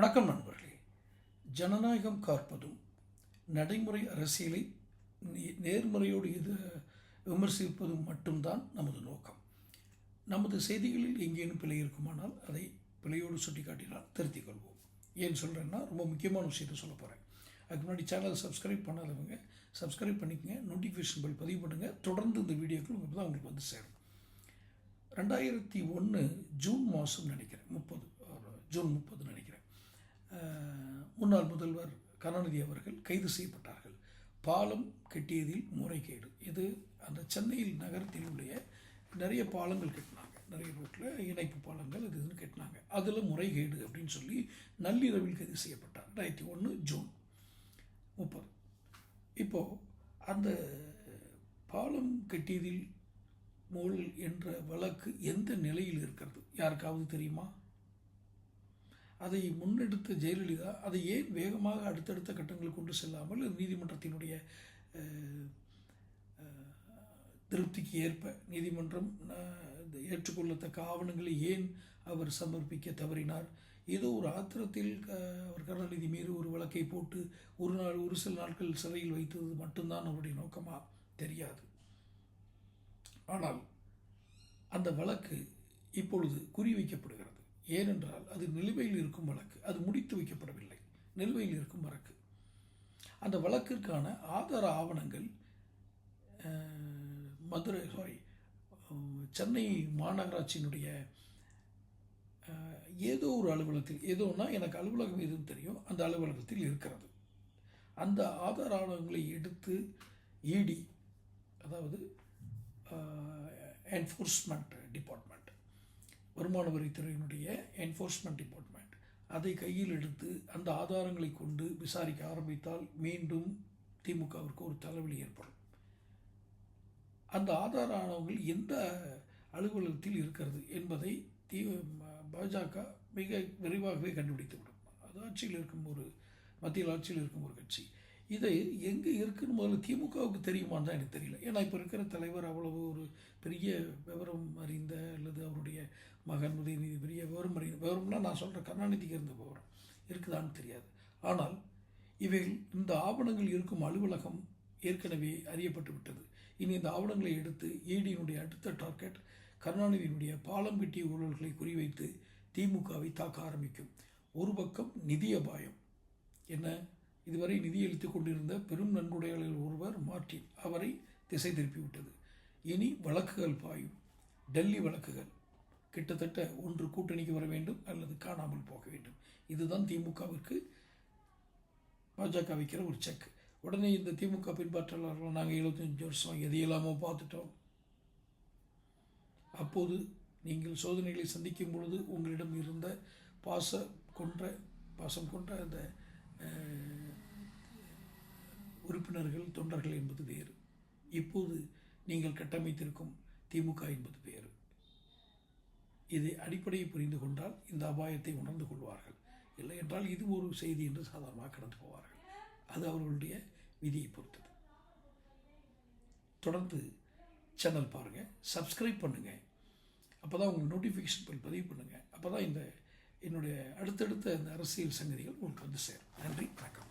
வணக்கம் நண்பர்களே. ஜனநாயகம் காப்பதும் நடைமுறை அரசியலை நே- இது விமர்சிப்பதும் மட்டும்தான் நமது நோக்கம். நமது செய்திகளில் எங்கேனும் பிழை இருக்குமானால் அதை பிழையோடு சுட்டிக்காட்டினால் திருத்திக் கொள்வோம். ஏன் சொல்கிறேன்னா ரொம்ப முக்கியமான விஷயத்தை சொல்ல போகிறேன் அதுக்கு முன்னாடி சேனலை சப்ஸ்கிரைப் பண்ணாதவங்க சப்ஸ்கிரைப் பண்ணிக்கங்க நோட்டிஃபிகேஷன் பில் பதிவு பண்ணுங்கள் தொடர்ந்து இந்த வீடியோக்கள் உங்களுக்கு தான் உங்களுக்கு வந்து சேரும். ரெண்டாயிரத்தி ஒன்று ஜூன் மாதம் நினைக்கிறேன் முப்பது ஜூன் முப்பது. முன்னாள் முதல்வர் கருணாநிதி அவர்கள் கைது செய்யப்பட்டார்கள். பாலம் கட்டியதில் முறைகேடு. இது அந்த சென்னையில் நகரத்தில் உடைய நிறைய பாலங்கள் கட்டினாங்க. நிறைய ரோட்டில் இணைப்பு பாலங்கள் இது இதுன்னு கட்டினாங்க. அதில் முறைகேடு அப்படின்னு சொல்லி நள்ளிரவில் கைது செய்யப்பட்டார். ரெண்டாயிரத்தி ஒன்று ஜூன் முப்பது. இப்போது அந்த பாலம் கட்டியதில் மோல் என்ற வழக்கு எந்த நிலையில் இருக்கிறது? யாருக்காவது தெரியுமா? அதை முன்னெடுத்த ஜெயலலிதா அதை ஏன் வேகமாக அடுத்தடுத்த கட்டங்கள் கொண்டு செல்லாமல் நீதிமன்றத்தினுடைய திருப்திக்கு ஏற்ப நீதிமன்றம் இந்த ஏற்றுக்கொள்ளத்தக்க ஆவணங்களை ஏன் அவர் சமர்ப்பிக்க தவறினார்? ஏதோ ஒரு ஆத்திரத்தில் அவர் கருணாநிதி மீது ஒரு வழக்கை போட்டு ஒரு நாள் ஒரு சில நாட்கள் சிறையில் வைத்தது மட்டும்தான் அவருடைய நோக்கமாக தெரியாது. ஆனால் அந்த வழக்கு இப்பொழுது குறிவைக்கப்படுகிறது. ஏனென்றால் அது நிலுவையில் இருக்கும் வழக்கு. அது முடித்து வைக்கப்படவில்லை. நிலுவையில் இருக்கும் வழக்கு. அந்த வழக்கிற்கான ஆதார ஆவணங்கள் மதுரை சாரி சென்னை மாநகராட்சியினுடைய ஏதோ ஒரு அலுவலகத்தில் ஏதோன்னா எனக்கு அலுவலகம் எதுவும் தெரியும். அந்த அலுவலகத்தில் இருக்கிறது. அந்த ஆதார ஆவணங்களை எடுத்து இடி அதாவது என்ஃபோர்ஸ்மெண்ட் டிபார்ட்மெண்ட் வருமான வரித்துறையினுடைய என்ஃபோர்ஸ்மெண்ட் டிபார்ட்மெண்ட் அதை கையில் எடுத்து அந்த ஆதாரங்களை கொண்டு விசாரிக்க ஆரம்பித்தால் மீண்டும் திமுகவிற்கு ஒரு தலைவலி ஏற்படும். அந்த ஆதார ஆவணங்கள் எந்த அலுவலகத்தில் இருக்கிறது என்பதை தி பாஜக மிக விரைவாகவே கண்டுபிடித்துவிடும். அது ஆட்சியில் இருக்கும் ஒரு மத்தியில் ஆட்சியில் இருக்கும் ஒரு கட்சி. இதை எங்கே இருக்குன்னு முதல்ல திமுகவுக்கு தெரியுமான்னு தான் எனக்கு தெரியல. ஏன்னா இப்போ இருக்கிற தலைவர் அவ்வளவு ஒரு பெரிய விவரம் அறிந்த அல்லது அவருடைய மகன் உதயநிதி பெரிய விவரம் அறிந்த விவரம்னா நான் சொல்கிற கருணாநிதிக்கு இருந்த விவரம் இருக்குதான்னு தெரியாது. ஆனால் இவைகள் இந்த ஆவணங்கள் இருக்கும் அலுவலகம் ஏற்கனவே அறியப்பட்டு விட்டது. இனி இந்த ஆவணங்களை எடுத்து ஈடியினுடைய அடுத்த டார்கெட் கருணாநிதியினுடைய பாலம் கட்டிய ஊழல்களை குறிவைத்து திமுகவை தாக்க ஆரம்பிக்கும். ஒரு பக்கம் நிதி அபாயம். என்ன? இதுவரை நிதியளித்து கொண்டிருந்த பெரும் நன்கொடையாளர்கள் ஒருவர் மார்டின் அவரை திசை திருப்பிவிட்டது. இனி வழக்குகள் பாயும். டெல்லி வழக்குகள். கிட்டத்தட்ட ஒன்று கூட்டணிக்கு வர வேண்டும் அல்லது காணாமல் போக வேண்டும். இதுதான் திமுகவிற்கு பாஜக வைக்கிற ஒரு செக் உடனே இந்த திமுக பின்பற்றாளர்கள் நாங்கள் எழுபத்தஞ்சு வருஷம் எதையெல்லாமோ பார்த்துட்டோம். அப்போது நீங்கள் சோதனைகளை சந்திக்கும் பொழுது உங்களிடம் இருந்த பாச கொன்ற பாசம் கொன்ற அந்த உறுப்பினர்கள் தொண்டர்கள் என்பது வேறு. இப்போது நீங்கள் கட்டமைத்திருக்கும் திமுக என்பது வேறு. இதை அடிப்படையை புரிந்து கொண்டால் இந்த அபாயத்தை உணர்ந்து கொள்வார்கள். இல்லை என்றால் இது ஒரு செய்தி என்று சாதாரணமாக கடந்து போவார்கள். அது அவர்களுடைய விதியை பொறுத்தது. தொடர்ந்து சேனல் பாருங்கள் சப்ஸ்கிரைப் பண்ணுங்கள் அப்போ தான் உங்களுக்கு நோட்டிஃபிகேஷன் பில் பதிவு பண்ணுங்கள் அப்போ தான் இந்த என்னுடைய அடுத்தடுத்த அந்த அரசியல் சங்கதிகள் உங்களுக்கு வந்து சேரும். நன்றி வணக்கம்.